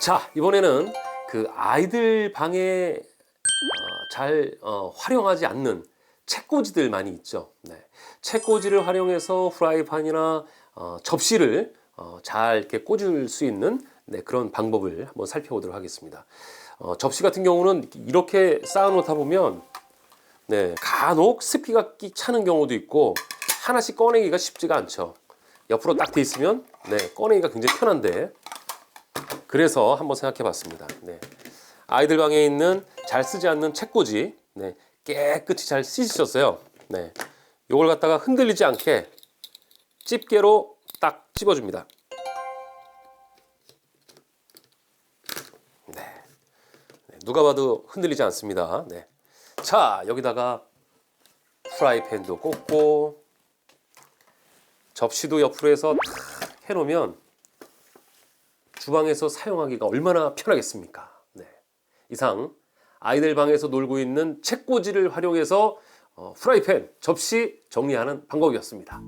자 이번에는 그 아이들 방에 어, 잘 어, 활용하지 않는 책꽂이들 많이 있죠. 네. 책꽂이를 활용해서 프라이팬이나 어, 접시를 어, 잘 이렇게 꽂을 수 있는 네, 그런 방법을 한번 살펴보도록 하겠습니다. 어, 접시 같은 경우는 이렇게 쌓아놓다 보면 네, 간혹 습기가 끼 차는 경우도 있고 하나씩 꺼내기가 쉽지가 않죠. 옆으로 딱 돼 있으면 네, 꺼내기가 굉장히 편한데 그래서 한번 생각해 봤습니다. 네. 아이들 방에 있는 잘 쓰지 않는 책꽂이 네, 깨끗이 잘 씻으셨어요. 네. 요걸 갖다가 흔들리지 않게 집게로 딱 집어줍니다. 네. 네, 누가 봐도 흔들리지 않습니다. 네. 자, 여기다가 프라이팬도 꽂고 접시도 옆으로 해서 탁 해놓으면 주방에서 사용하기가 얼마나 편하겠습니까? 네. 이상 아이들 방에서 놀고 있는 책꽂이를 활용해서 어, 프라이팬, 접시 정리하는 방법이었습니다.